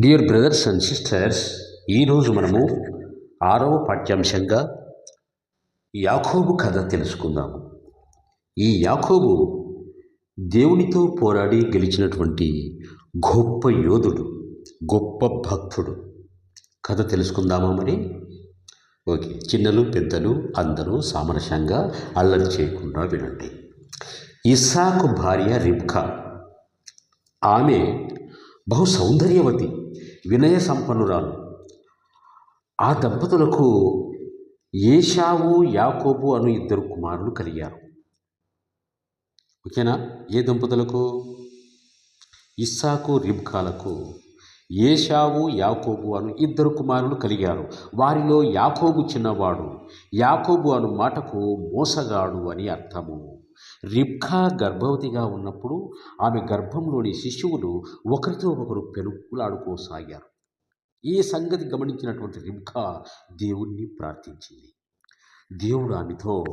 Dear brothers and sisters ఈరోజు మనము ఆరవ పాఠ్యాంశంగా యాకోబు కథ తెలుసుకుందాము. ఈ యాకోబు దేవునితో పోరాడి గెలిచినటువంటి గొప్ప యోధుడు గొప్ప భక్తుడు. కథ తెలుసుకుందామా మరి? ఓకే చిన్నలు పెద్దలు అందరూ సామరస్యంగా అల్లరి చేయకుండా వినండి. ఇస్సాకు భార్య రిబ్కా. ఆమె బహు సౌందర్యవతి. వినయ సంపన్నురాలు ఆ దంపతులకు ఏషావు యాకోబు అను ఇద్దరు కుమారులు కలిగారు. ఓకేనా? ఏ దంపతులకు? ఇస్సాకు రిబ్కాలకు. ఏషావు యాకోబు అను ఇద్దరు కుమారులు కలిగారు. వారిలో యాకోబు చిన్నవాడు యాకోబు అను మాటకు మోసగాడు అని అర్థము. రిబ్కా గర్భవతిగా ఉన్నప్పుడు ఆమె గర్భంలోని శిశువులు ఒకరితో ఒకరు పెనుకులాడుకోసాగారు. ఈ సంగతి గమనించినటువంటి రిబ్కా దేవుణ్ణి ప్రార్థించింది. దేవుడు ఆమెతో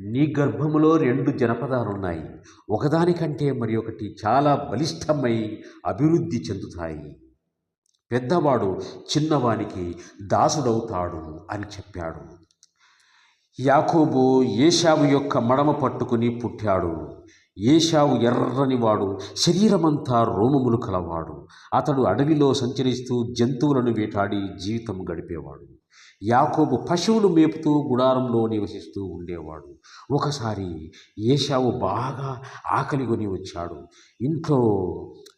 నీ గర్భములో రెండు జనపదాలున్నాయి. ఒకదానికంటే మరి ఒకటి చాలా బలిష్టమై అభివృద్ధి చెందుతాయి. పెద్దవాడు చిన్నవానికి దాసుడవుతాడు అని చెప్పాడు. యాకోబు ఏషావు యొక్క మడమ పట్టుకుని పుట్టాడు. ఏషావు ఎర్రనివాడు శరీరమంతా రోమములు కలవాడు. అతడు అడవిలో సంచరిస్తూ జంతువులను వేటాడి జీవితం గడిపేవాడు. యాకోబు పశువులు మేపుతూ గుడారంలో నివసిస్తూ ఉండేవాడు. ఒకసారి ఏషావు బాగా ఆకలిగొని వచ్చాడు. ఇంట్లో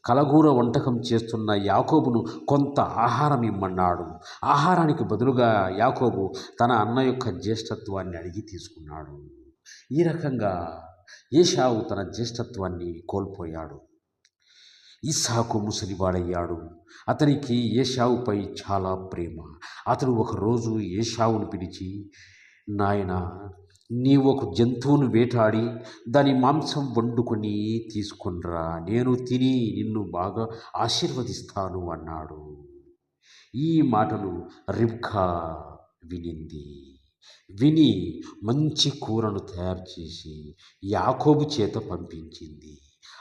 కలగూర వంటకం చేస్తున్న యాకోబును కొంత ఆహారం ఇమ్మన్నాడు. ఆహారానికి బదులుగా యాకోబు తన అన్న యొక్క జ్యేష్ఠత్వాన్ని అడిగి తీసుకున్నాడు. ఈ రకంగా ఏషావు తన జ్యేష్ఠత్వాన్ని కోల్పోయాడు. ఇస్సాకు ముసలివాడయ్యాడు. అతనికి ఏషావుపై చాలా ప్రేమ. అతడు ఒకరోజు ఏషావును పిలిచి నాయన నీవు ఒక జంతువును వేటాడి దాని మాంసం వండుకొని తీసుకొనిరా. నేను తిని నిన్ను బాగా ఆశీర్వదిస్తాను అన్నాడు. ఈ మాటలు రిబ్కా వినింది. విని మంచి కూరను తయారు చేసి యాకోబు చేత పంపించింది.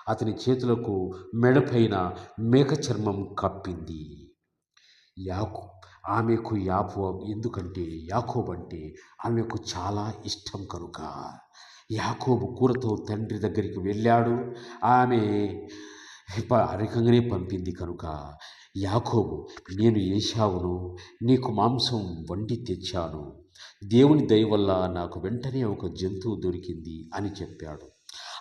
అతని చేతులకు మెడపైన మేక చర్మం కప్పింది. యాకు ఆమెకు యాపు ఎందుకంటే యాకోబ్ అంటే ఆమెకు చాలా ఇష్టం కనుక. యాకోబు కూరతో తండ్రి దగ్గరికి వెళ్ళాడు. ఆమె అరికంగానే పంపింది కనుక యాకోబు నేను ఏషావును నీకు మాంసం వండి తెచ్చాను. దేవుని దయ వల్ల నాకు వెంటనే ఒక జంతువు దొరికింది అని చెప్పాడు.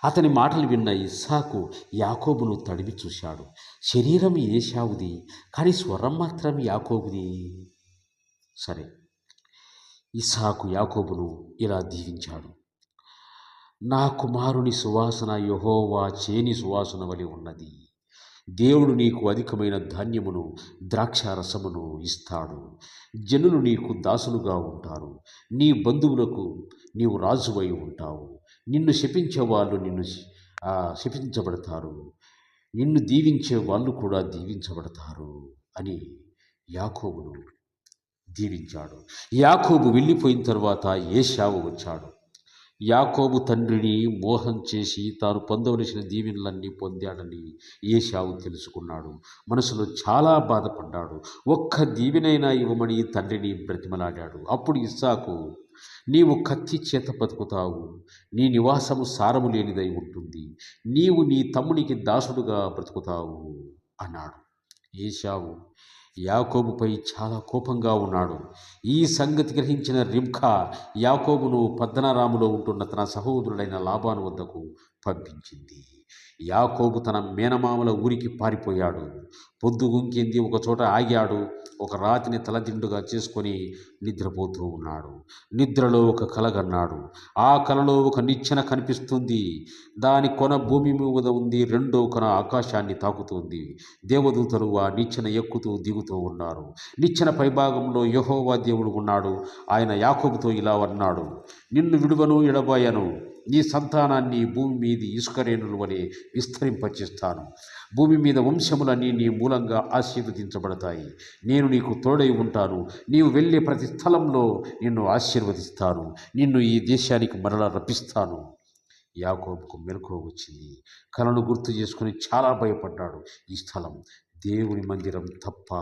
అతని మాటలు విన్న ఇస్సాకు యాకోబును తడివి చూశాడు. శరీరం ఏషావుది కానీ స్వరం మాత్రం యాకోబుది. సరే ఇస్సాకు యాకోబును ఇలా దీవించాడు. నా కుమారుని సువాసన యహోవా చేని సువాసన వలె ఉన్నది. దేవుడు నీకు అధికమైన ధాన్యమును ద్రాక్షారసమును ఇస్తాడు. జనులు నీకు దాసులుగా ఉంటారు. నీ బంధువులకు నీవు రాజువై ఉంటావు. నిన్ను శపించేవాళ్ళు నిన్ను శపించబడతారు. నిన్ను దీవించే వాళ్ళు కూడా దీవించబడతారు అని యాకోబును దీవించాడు. యాకోబు వెళ్ళిపోయిన తర్వాత ఏషావు వచ్చాడు. యాకోబు తండ్రిని మోహం చేసి తాను పొందవలసిన దీవెనలన్నీ పొందాడని ఏషావు తెలుసుకున్నాడు. మనసులో చాలా బాధపడ్డాడు. ఒక్క దీవెనైనా ఇవ్వమని తండ్రిని బ్రతిమలాడాడు అప్పుడు ఇస్సాకు నీవు కత్తి చేత బతుకుతావు. నీ నివాసము సారము లేనిదై ఉంటుంది. నీవు నీ తమ్మునికి దాసుడుగా బ్రతుకుతావు అన్నాడు. ఏషావు యాకోబుపై చాలా కోపంగా ఉన్నాడు. ఈ సంగతి గ్రహించిన రిబ్కా యాకోబును పద్మనారాములో ఉంటున్న తన సహోదరుడైన లాభాను వద్దకు పంపించింది. యాకోబు తన మేనమామల ఊరికి పారిపోయాడు. పొద్దు గుంకింది ఒక చోట ఆగాడు. ఒక రాతిని తలదిండుగా చేసుకొని నిద్రపోతూ ఉన్నాడు. నిద్రలో ఒక కలగన్నాడు ఆ కలలో ఒక నిచ్చెన కనిపిస్తుంది. దాని కొన భూమి మీద ఉంది రెండో కొన ఆకాశాన్ని తాకుతుంది. దేవదూతలు ఆ నిచ్చెన ఎక్కుతూ దిగుతూ ఉన్నారు. నిచ్చెన పైభాగంలో యహోవా దేవుడు ఉన్నాడు. ఆయన యాకోబుతో ఇలా అన్నాడు. నిన్ను విడువను ఎడబాయను. నీ సంతానాన్ని భూమి మీది ఇసుకరేణులు వలె విస్తరింపచేస్తాను. భూమి మీద వంశములన్నీ నీ మూలంగా ఆశీర్వదించబడతాయి. నేను నీకు తోడై ఉంటాను. నీవు వెళ్ళే ప్రతి స్థలంలో నిన్ను ఆశీర్వదిస్తాను. నిన్ను ఈ దేశానికి మరలా రప్పిస్తాను. యాకోబుకు మెలకువ వచ్చింది. కలను గుర్తు చేసుకుని చాలా భయపడ్డాడు ఈ స్థలం. దేవుని మందిరం తప్ప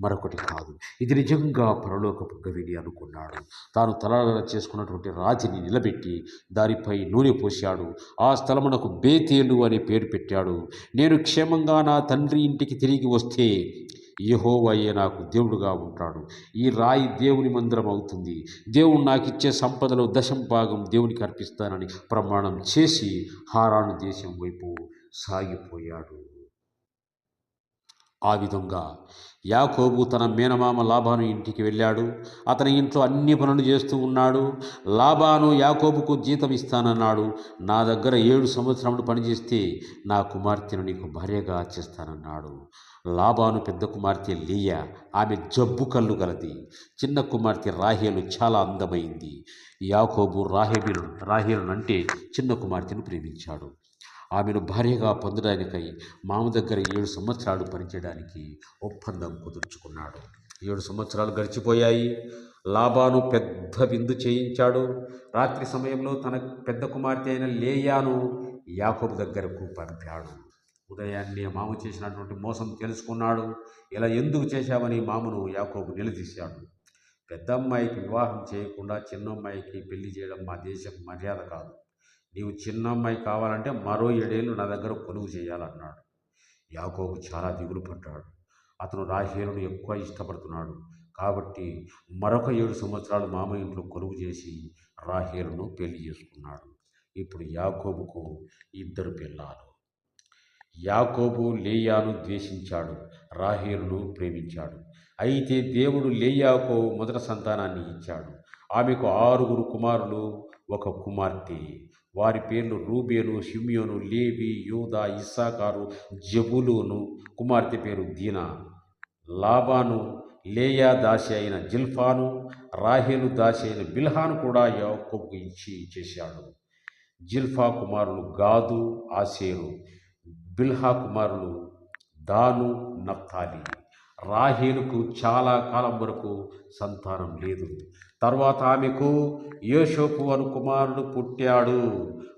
మరొకటి కాదు. ఇది నిజంగా పరలోకపు గవిని అనుకున్నాడు. తాను తలగల చేసుకున్నటువంటి రాతిని నిలబెట్టి దానిపై నూనె పోశాడు. ఆ స్థలమునకు బేతేలు అనే పేరు పెట్టాడు. నేను క్షేమంగా నా తండ్రి ఇంటికి తిరిగి వస్తే యహోవయ్యే నాకు దేవుడుగా ఉంటాడు. ఈ రాయి దేవుని మందిరం అవుతుంది. దేవుడు నాకు ఇచ్చే సంపదలో దశం భాగం దేవునికి అర్పిస్తానని ప్రమాణం చేసి హారాను దేశం వైపు సాగిపోయాడు. ఆ విధంగా యాకోబు తన మేనమామ లాభాను ఇంటికి వెళ్ళాడు. అతని ఇంట్లో అన్ని పనులు చేస్తూ ఉన్నాడు. లాభాను యాకోబుకు జీతం ఇస్తానన్నాడు. నా దగ్గర ఏడు సంవత్సరములు పనిచేస్తే నా కుమార్తెను నీకు భార్యగా చేస్తానన్నాడు. లాభాను పెద్ద కుమార్తె లీయ. ఆమె జబ్బు కళ్ళు గలది. చిన్న కుమార్తె రాహేలు చాలా అందమైంది. యాకోబు రాహేబిలు రాహేలు అంటే చిన్న కుమార్తెను ప్రేమించాడు. ఆమెను భార్యగా పొందడానికై మామ దగ్గర ఏడు సంవత్సరాలు పనిచేయడానికి ఒప్పందం కుదుర్చుకున్నాడు. ఏడు సంవత్సరాలు గడిచిపోయాయి. లాభాను పెద్ద విందు చేయించాడు. రాత్రి సమయంలో తన పెద్ద కుమార్తె అయిన లేయాను యాకోబు దగ్గరకు పంపాడు. ఉదయాన్నే మామ చేసినటువంటి మోసం తెలుసుకున్నాడు. ఇలా ఎందుకు చేశావని మామను యాకోబు నిలదీశాడు. పెద్ద అమ్మాయికి వివాహం చేయకుండా చిన్న అమ్మాయికి పెళ్ళి చేయడం మా దేశం మర్యాద కాదు. నీవు చిన్న అమ్మాయి కావాలంటే మరో ఏడేళ్ళు నా దగ్గర కొలువు చేయాలన్నాడు. యాకోబు చాలా దిగులు పడ్డాడు. అతను రాహేలును ఎక్కువ ఇష్టపడుతున్నాడు. కాబట్టి మరొక ఏడు సంవత్సరాలు మామ ఇంట్లో కొలువు చేసి రాహేలును పెళ్ళి చేసుకున్నాడు. ఇప్పుడు యాకోబుకు ఇద్దరు పిల్లలు. యాకోబు లేయాను ద్వేషించాడు. రాహేలును ప్రేమించాడు. అయితే దేవుడు లేయాకు మొదటి సంతానాన్ని ఇచ్చాడు. ఆమెకు ఆరుగురు కుమారులు. ఒక కుమార్తె. వారి పేర్లు రూబేను షిమ్యోను లేవి యూదా ఇస్సాకారు జబులును. కుమార్తె పేరు దీనా. లాబాను లేయా దాసి అయిన జిల్ఫాను రాహేలు దాసి అయిన బిల్హాను కూడా యాకోబుకు ఇచ్చి చేశాడు. జిల్ఫా కుమారులు గాదు ఆసేరు బిల్హా కుమారులు దాను నఫ్తాలి. రాహేలుకు చాలా కాలం వరకు సంతానం లేదు. తర్వాత ఆమెకు యోషోపు అను కుమారుడు పుట్టాడు.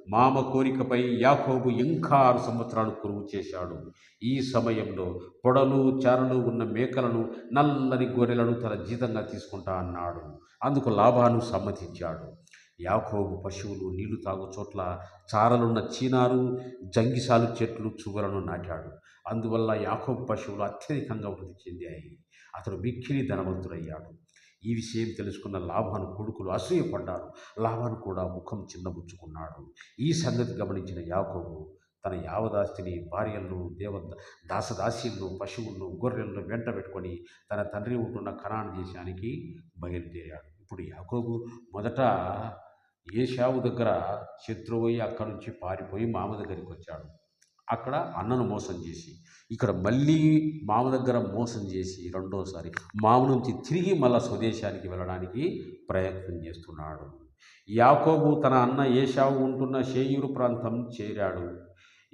మామ కోరికపై యాకోబు ఇంకా ఆరు సంవత్సరాలు కురువు చేశాడు. ఈ సమయంలో పొడలు చారలు ఉన్న మేకలను నల్లని గొర్రెలను తన జీతంగా తీసుకుంటా అన్నాడు. అందుకు లాభాను సమ్మతించాడు. యాకోబు పశువులు నీళ్ళు తాగు చోట్ల చారలున్న చీనారు జంగిసాలు చెట్లు చుగలను నాటాడు. అందువల్ల యాకోబు పశువులు అత్యధికంగా వృద్ధి చెందాయి. అతడు మిక్కిలి ధనవంతుడయ్యాడు. ఈ విషయం తెలుసుకున్న లాభాను కొడుకులు అసూయపడ్డారు. లాభాను కూడా ముఖం చిన్నబుచ్చుకున్నాడు. ఈ సంగతి గమనించిన యాకోబు తన యావదాస్తిని భార్యలను దేవ దాసదాసీలను పశువులను గొర్రెలను వెంట పెట్టుకొని తన తండ్రి ఉంటున్న కనాన్ దేశానికి బయలుదేరాడు. ఇప్పుడు యాకోబు మొదట ఏషావు దగ్గర శత్రువు అయి అక్కడి నుంచి పారిపోయి మామ దగ్గరికి వచ్చాడు. అక్కడ అన్నను మోసం చేసి ఇక్కడ మళ్ళీ మామ దగ్గర మోసం చేసి రెండోసారి మామ నుంచి తిరిగి మళ్ళా స్వదేశానికి వెళ్ళడానికి ప్రయత్నం చేస్తున్నాడు. యాకోబు తన అన్న ఏషావు ఉంటున్న షేయూరు ప్రాంతం చేరాడు.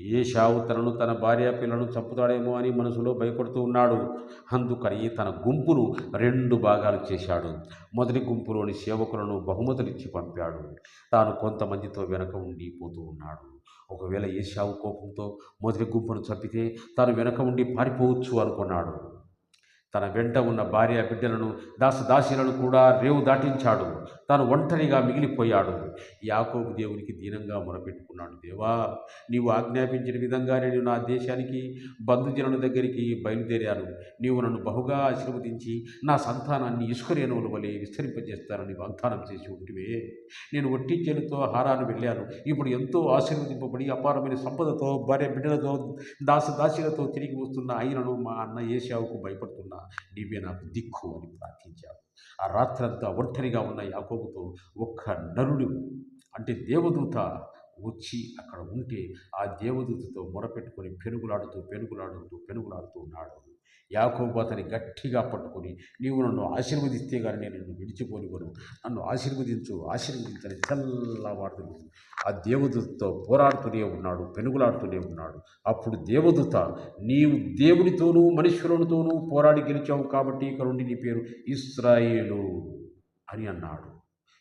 ఏషావు తనను తన భార్య పిల్లను చంపుతాడేమో అని మనసులో భయపడుతూ ఉన్నాడు. అందుకని తన గుంపును రెండు భాగాలు చేశాడు. మొదటి గుంపులోని సేవకులను బహుమతులు ఇచ్చి పంపాడు. తాను కొంతమందితో వెనక ఉండిపోతూ ఉన్నాడు. ఒకవేళ ఏషావు కోపంతో మొదటి గుంపును చంపితే తాను వెనక ఉండి పారిపోవచ్చు అనుకున్నాడు. తన వెంట ఉన్న భార్య బిడ్డలను దాసదాసీలను కూడా రేవు దాటించాడు. తాను ఒంటరిగా మిగిలిపోయాడు. యాకోబు దేవునికి దీనంగా మొరపెట్టుకున్నాడు. దేవా నీవు ఆజ్ఞాపించిన విధంగా నేను నా దేశానికి బంధుజనుల దగ్గరికి బయలుదేరాను. నీవు నన్ను బహుగా ఆశీర్వదించి నా సంతానాన్ని ఇసుకరేణువుల వలె విస్తరింపజేస్తానని వాగ్దానం చేసి ఉంటివే. నేను ఒట్టి చేనుతో హారాను వెళ్ళాను. ఇప్పుడు ఎంతో ఆశీర్వదింపబడి అపారమైన సంపదతో భార్య బిడ్డలతో దాసదాసిలతో తిరిగి వస్తున్న ఆయనను మా అన్న ఏషావుకు భయపడుతున్నా. నీవే నాకు దిక్కు అని ప్రార్థించాడు. ఆ రాత్రంతా ఒంటరిగా ఉన్న యాకో యాకోబుతో ఒక్క నరుడు అంటే దేవదూత వచ్చి అక్కడ ఉంటే ఆ దేవదూతతో మొరపెట్టుకొని పెనుగులాడుతూ పెనుగులాడుతూ పెనుగులాడుతూ ఉన్నాడు. యాకోబు అతని గట్టిగా పట్టుకొని నీవు నన్ను ఆశీర్వదిస్తే కానీ నేను నిన్ను విడిచిపోనివ్వను. నన్ను ఆశీర్వదించు ఆశీర్వదించని తెల్లవాడుతుంది ఆ దేవదూతతో పోరాడుతూనే ఉన్నాడు పెనుగులాడుతూనే ఉన్నాడు. అప్పుడు దేవదూత నీవు దేవునితోనూ మనుష్యులతోనూ పోరాడి గెలిచావు కాబట్టి ఇక్కడ నుండి నీ పేరు ఇస్రాయేలు అని అన్నాడు.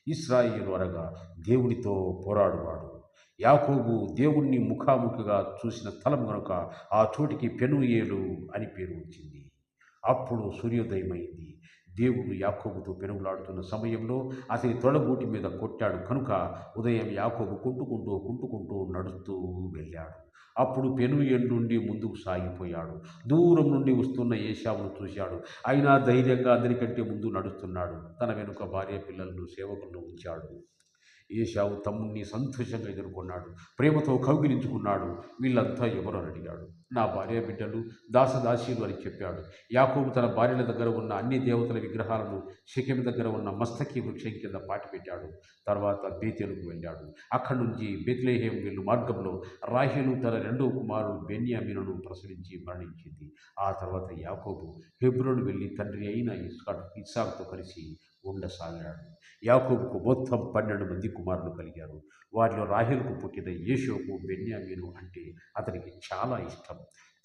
ఇస్రాయిలు అనగా దేవునితో పోరాడువాడు. యాకోబు దేవుణ్ణి ముఖాముఖిగా చూసిన స్థలం కనుక ఆ చోటికి పెనుయేలు అని పేరు వచ్చింది. అప్పుడు సూర్యోదయమైంది. దేవుడు యాకోబుతో పెనుగులాడుతున్న సమయంలో అతని తొడగూటి మీద కొట్టాడు. కనుక ఉదయం యాకోబు కుంటుకుంటూ కుంటుకుంటూ నడుస్తూ వెళ్ళాడు. అప్పుడు పెను నుండి ముందుకు సాగిపోయాడు. దూరం నుండి వస్తున్న ఏషావును చూశాడు. అయినా ధైర్యంగా అందరికంటే ముందు నడుస్తున్నాడు. తన వెనుక భార్య పిల్లలను సేవకులను ఉంచాడు. ఏషావు తమ్ముణ్ణి సంతోషంగా ఎదుర్కొన్నాడు ప్రేమతో కౌగిలించుకున్నాడు వీళ్ళంతా ఎవరు అని అడిగాడు. నా భార్య బిడ్డలు దాసదాసీలు అని చెప్పాడు. యాకోబు తన భార్యల దగ్గర ఉన్న అన్ని దేవతల విగ్రహాలను శకెం దగ్గర ఉన్న మస్తకి వృక్షం కింద పాటిపెట్టాడు తర్వాత బేతేలుకు వెళ్ళాడు. అక్కడి నుంచి బెత్లేహేం వెళ్ళు మార్గంలో రాహేలు తన రెండో కుమారుడు బెన్యామీనును ప్రసరించి మరణించింది. ఆ తర్వాత యాకోబు హెబ్రోను వెళ్ళి తండ్రి అయిన ఇస్కా ఇస్సాకుతో కలిసి ఉండసాగాడు. యాకోబుకు మొత్తం పన్నెండు మంది కుమారులు కలిగారు. వారిలో రాహిల్కు పుట్టిన యేషోపు బెన్యామీను అంటే అతనికి చాలా ఇష్టం.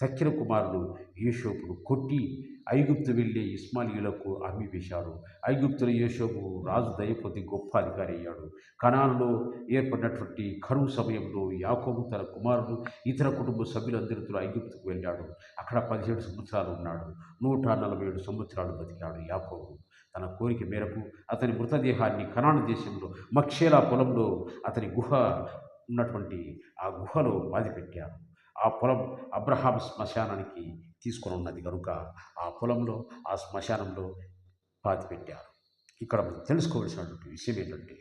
తక్కిన కుమారులు యేషోపును కొట్టి ఐగుప్తు వెళ్ళే ఇస్మాయిలకు అమ్మి వేశారు. ఐగుప్తుల యేషోపు రాజు దయపతి గొప్ప అధికారి అయ్యాడు. కణాలలో ఏర్పడినటువంటి కరువు సమయంలో యాకోబు తన కుమారుడు ఇతర కుటుంబ సభ్యులందరితో ఐగుప్తుకు వెళ్ళాడు. అక్కడ పదిహేడు సంవత్సరాలు ఉన్నాడు. నూట నలభై ఏడు సంవత్సరాలు బతికాడు యాకోబు. తన కోరిక మేరకు అతని మృతదేహాన్ని కనాను దేశంలో మక్షేలా పొలంలో అతని గుహ ఉన్నటువంటి ఆ గుహలో బాధిపెట్టారు ఆ పొలం అబ్రహాం శ్మశానానికి తీసుకుని ఉన్నది కనుక ఆ పొలంలో ఆ శ్మశానంలో పాతిపెట్టారు ఇక్కడ మనం తెలుసుకోవాల్సినటువంటి విషయం ఏంటంటే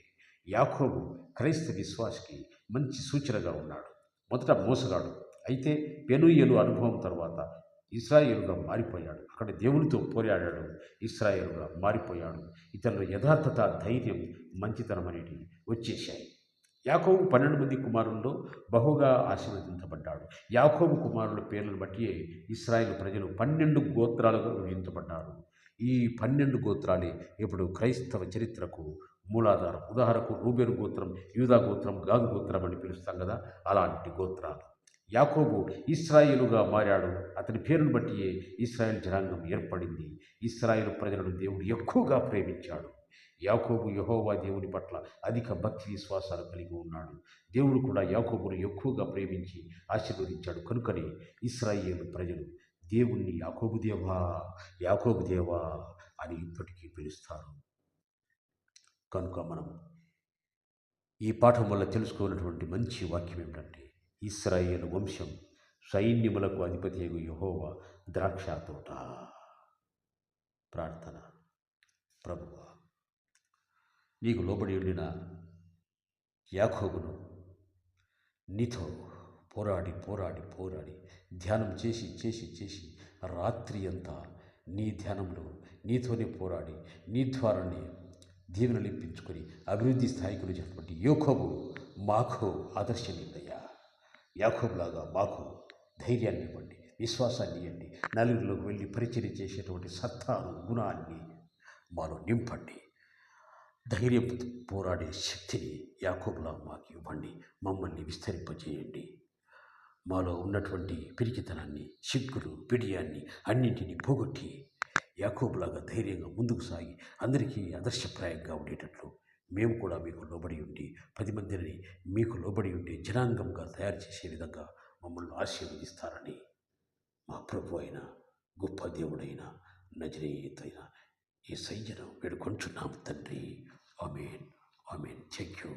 యాకోబు క్రైస్త విశ్వాసకి మంచి సూచనగా ఉన్నాడు. మొదట మోసగాడు. అయితే పెనుయ్యలు అనుభవం తర్వాత ఇస్రాయేలుగా మారిపోయాడు. అక్కడ దేవునితో పోరాడాడు. ఇస్రాయేలుగా మారిపోయాడు. ఇతను యథార్థత ధైర్యం మంచితనం అనేటి వచ్చేశాయి. యాకోబు పన్నెండు మంది కుమారుల్లో బహుగా ఆశీర్వదించబడ్డాడు. యాకోబు కుమారుల పేర్లను బట్టి ఇస్రాయేల్ ప్రజలు పన్నెండు గోత్రాలుగా విభజించబడ్డారు. ఈ పన్నెండు గోత్రాలే ఇప్పుడు క్రైస్తవ చరిత్రకు మూలాధారం. ఉదాహరణకు రూబేరు గోత్రం యూదా గోత్రం గాదు గోత్రం అని పిలుస్తాం కదా. అలాంటి గోత్రాలు. యాకోబు ఇస్రాయేలుగా మారాడు. అతని పేరును బట్టియే ఇస్రాయిల్ జనాంగం ఏర్పడింది. ఇస్రాయిల్ ప్రజలను దేవుడు ఎక్కువగా ప్రేమించాడు. యాకోబు యహోవా దేవుని పట్ల అధిక భక్తి విశ్వాసాలు కలిగి ఉన్నాడు. దేవుడు కూడా యాకోబును ఎక్కువగా ప్రేమించి ఆశీర్వదించాడు. కనుకనే ఇస్రాయేల్ ప్రజలు దేవుణ్ణి యాకోబు దేవా యాకోబు దేవా అని ఇప్పటికీ పిలుస్తారు. కనుక మనం ఈ పాఠం వల్ల తెలుసుకున్నటువంటి మంచి వాక్యం ఏమిటంటే ఇస్రాయేల్ వంశం సైన్యములకు అధిపతి యహోవా ద్రాక్ష తోట ప్రార్థన. ప్రభువ నీకు లోబడి ఉండిన యాకోబును నీతో పోరాడి పోరాడి పోరాడి ధ్యానం చేసి చేసి చేసి రాత్రి అంతా నీ ధ్యానంలో నీతోనే పోరాడి నీ ద్వారానే దీవెనలు ఇప్పించుకొని అభివృద్ధి స్థాయికి వచ్చినటువంటి యోకోబు మాకు ఆదర్శనీయుడయ్యా యాఖూబ్లాగా మాకు ధైర్యాన్ని ఇవ్వండి విశ్వాసాన్ని ఇవ్వండి నలుగురిలోకి వెళ్ళి పరిచయం చేసేటువంటి సత్తాను గుణాన్ని మాలో నింపండి. ధైర్యం పోరాడే శక్తిని యాకోబులా మాకు ఇవ్వండి మమ్మల్ని విస్తరింపజేయండి. మాలో ఉన్నటువంటి పిరికితనాన్ని సిగ్గులు పిడియాన్ని అన్నింటినీ పోగొట్టి యాకోబులాగా ధైర్యంగా ముందుకు సాగి అందరికీ ఆదర్శప్రాయంగా ఉండేటట్లు మేము కూడా మీకు లోబడి ఉండి పది మందిని మీకు లోబడి ఉండి జనాంగంగా తయారు చేసే విధంగా మమ్మల్ని ఆశీర్వదిస్తారని మా ప్రభు అయిన గొప్ప దేవుడైన నజరేతైన ఈ సయ్యను వేడుకొంటున్నాం తండ్రి. Amen. Amen. Thank you.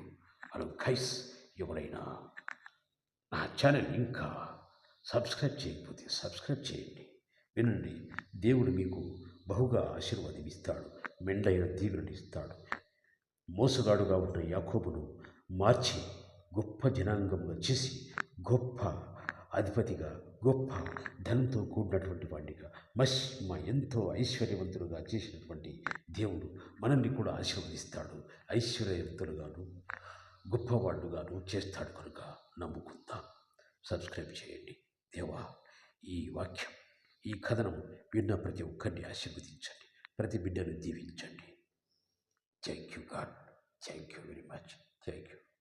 Hello guys ఎవరైనా నా ఛానల్ ఇంకా సబ్స్క్రైబ్ చేయకపోతే సబ్స్క్రైబ్ చేయండి. వినండి దేవుడు మీకు బహుగా ఆశీర్వాదం ఇస్తాడు మెండైన దీవులను ఇస్తాడు. మోసగాడుగా ఉన్న యాకోబును మార్చి గొప్ప జనాంగంగా చేసి గొప్ప అధిపతిగా గొప్ప ధనంతో కూడినటువంటి వాడిగా మహిమ ఎంతో ఐశ్వర్యవంతులుగా చేసినటువంటి దేవుడు మనల్ని కూడా ఆశీర్వదిస్తాడు ఐశ్వర్యవంతులుగాను గొప్పవాళ్ళుగాను చేస్తాడు కనుక నమ్ముకుందాం. సబ్స్క్రైబ్ చేయండి. దేవా ఈ వాక్యం ఈ కథనం విన్న ప్రతి ఒక్కరిని ఆశీర్వదించండి ప్రతి బిడ్డను దీవించండి. Thank you, God. Thank you very much. Thank you.